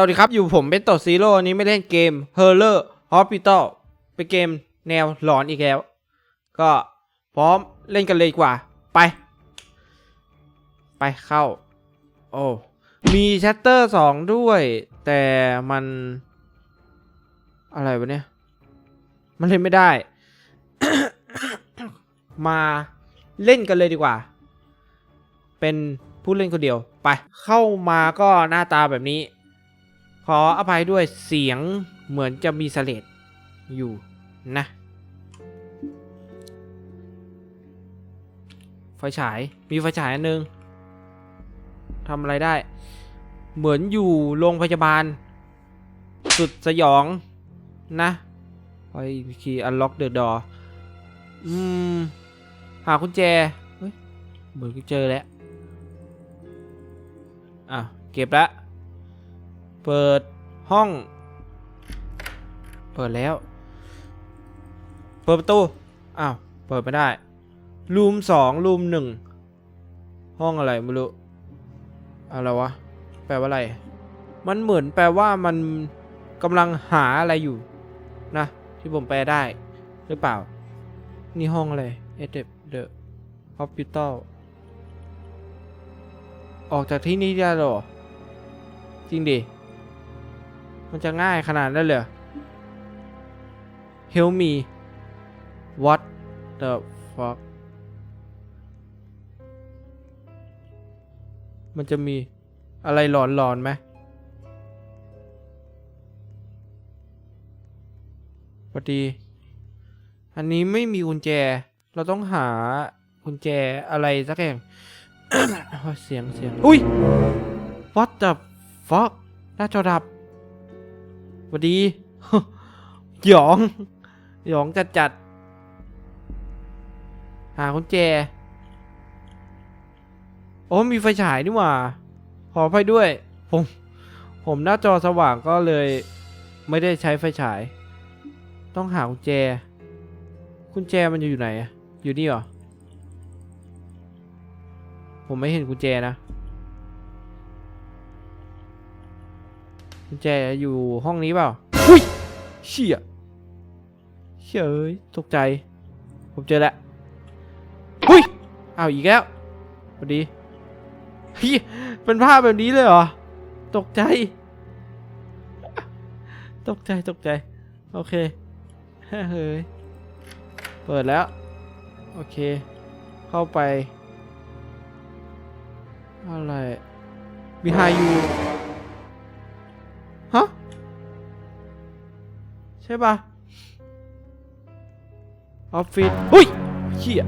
วัสดีครับอยู่ผมเป็นตดซีโร่นี้ไม่เล่นเกม h o r r o r Hospital เป็นเกมแนวหลอนอีกแล้ว ก็พร้อมเล่นกันเลยดีกว่า ไป ไปเข้า โอ้ มีชัตเตอร์สองด้วย แต่มัน อะไรวะเนี่ย มันเล่นไม่ได้ มาเล่นกันเลยดีกว่า เป็นผู้เล่นคนเดียว ไป เข้ามาก็หน้าตาแบบนี้ ขออภัยด้วยเสียงเหมือนจะมีเสลดอยู่นะ ไฟฉาย มีไฟฉายอันนึงทำอะไรได้ เหมือนอยู่โรงพยาบาล สุดสยองนะไอคีย์ unlock the door อืม หากุญแจเฮ้ยเหมือนกูเจอแล้ว อะ เก็บละ เปิดห้อง เปิดแล้ว เปิดประตู อ้าว เปิดไม่ได้ รูมสองรูมหนึ่ง ห้องอะไรไม่รู้ อะไรวะ แปลว่าอะไร มันเหมือนแปลว่ามันกำลังหาอะไรอยู่ นะ ที่ผมแปลได้หรือเปล่า นี่ห้องอะไรเอเดเดอะฮอสพิทอลออกจากที่นี่ได้หรอ จริงดิ มันจะง่ายขนาดนั้นเลยเหรอ Help me What the fuck มันจะมีอะไรหลอนๆไหม พอดี อันนี้ไม่มีกุญแจ เราต้องหากุญแจอะไรสักอย่าง เสียงเสียง อุ้ย What the fuck หน้าจอดับ สวัสดี หยอง หยองจัดจัด หากุญแจ โอ้มีไฟฉายนี่หว่า ขออภัยด้วย ผม ผมหน้าจอสว่างก็เลย ไม่ได้ใช้ไฟฉาย ต้องหากุญแจกุญแจมันอยู่ไหนอะอยู่นี่เหรอ ผมไม่เห็นกุญแจนะ กุญแจอยู่ห้องนี้เปล่าอุ้ยเชี่ยเชี่ยเอ้ยตกใจ ผมเจอแล้วอุ้ยอ้าวอีกแล้วสวัสดีเฮียเป็นภาพแบบนี้เลยเหรอ ตกใจ ตกใจตกใจ โอเคเฮ้ยเปิดแล้ว โอเค เข้าไป อะไร behind you ใช่ปะออฟฟิศหุ้ยเชี่ย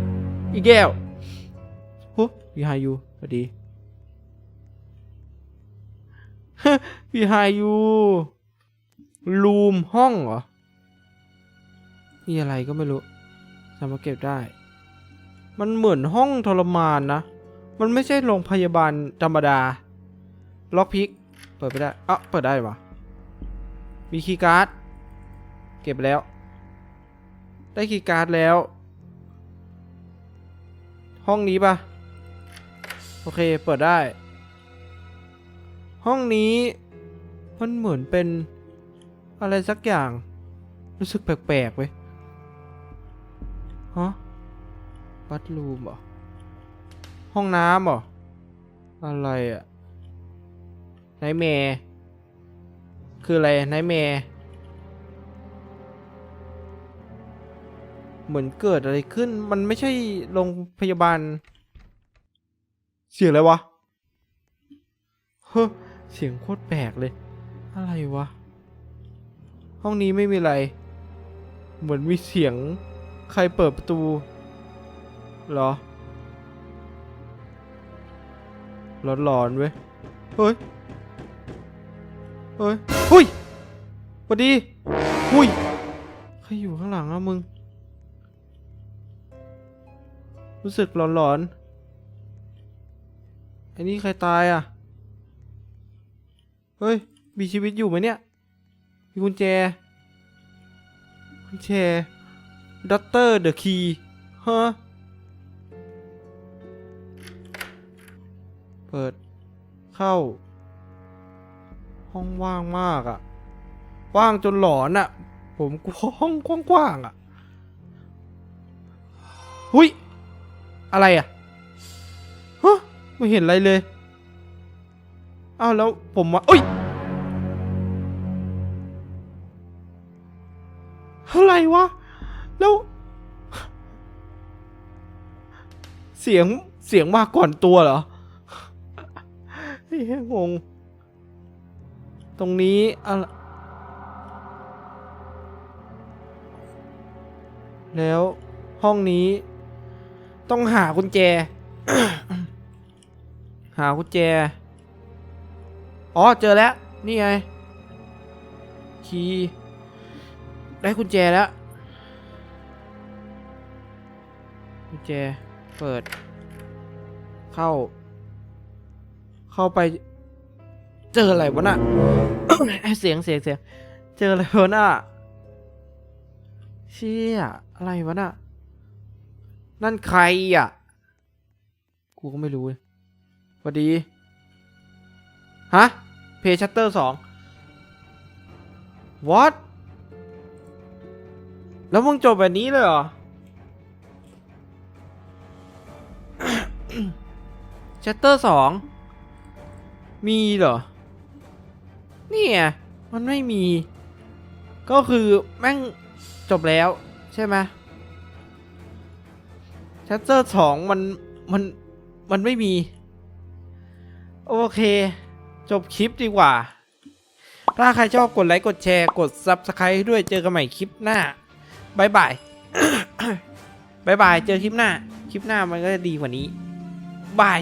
อีกแก้วหุ้พี่ไฮยูสวัสดีพี่ไฮยูรูมห้องเหรอนี่อะไรก็ไม่รู้สามารถเก็บได้ มันเหมือนห้องทรมานนะ มันไม่ใช่โรงพยาบาลธรรมดา ล็อกพิก เปิดไม่ได้อะเปิดได้ปะมีคีย์การ์ด เก็บแล้ว ได้คีย์การ์ดแล้ว ห้องนี้ปะโอเค เปิดได้ ห้องนี้ มันเหมือนเป็นอะไรสักอย่าง รู้สึกแปลกๆเว้ยฮะบัตรูมเหรอ ห้องน้ำเหรอ อะไรอะไนแมร์คืออะไรไนแมร์ เหมือนเกิดอะไรขึ้น มันไม่ใช่โรงพยาบาล เสียงอะไรวะ เฮ้อเสียงโคตรแปลกเลย อะไรวะ ห้องนี้ไม่มีอะไร เหมือนมีเสียงใครเปิดประตูเหรอหลอนๆเว้ย เฮ้ย เฮ้ย หุยสวัสดี หุยใครอยู่ข้างหลังอะมึง รู้สึกหลอนๆไอ้นี่ใครตายอะ เฮ้ย มีชีวิตอยู่ไหมเนี่ย มีกุญแจ กุญแจด็อกเตอร์เดอะคีฮะ เปิด เข้า ห้องว่างมากอะว่างจนหลอนอะผมกลัวห้องกว้างๆอะหุย อะไรอะฮะไม่เห็นอะไรเลยอ้าวแล้วผมมาอุ้ยอะไรวะ แล้ว เสียงเสียงมาก่อนตัวเหรอเฮ้ยงง ตรงนี้อะไรแล้วห้องนี้ ต้องหากุญแจ หากุญแจ อ๋อ เจอแล้ว นี่ไง คีย์ ได้กุญแจแล้ว กุญแจ เปิด เข้า เข้าไป เจออะไรวะน่ะ เสียงเสียงเสียง เจออะไรวะน่ะ เชี่ย อะไรวะน่ะ นั่นใครอะ กูก็ไม่รู้สวัสดี ฮะ เพย์ชัตเตอร์สอง what แล้วมึงจบแบบนี้เลยเหรอ ชัตเตอร์สอง มีเหรอ นี่ไงมันไม่มี ก็คือแม่งจบแล้วใช่ไหม ชัตเตอร์สองมันมันมันไม่มี โอเค จบคลิปดีกว่า ถ้าใครชอบกดไลค์ กดแชร์ กด Subscribe ด้วยเจอกันใหม่คลิปหน้าบายบายบายบาย เจอคลิปหน้า คลิปหน้ามันก็จะดีกว่านี้บาย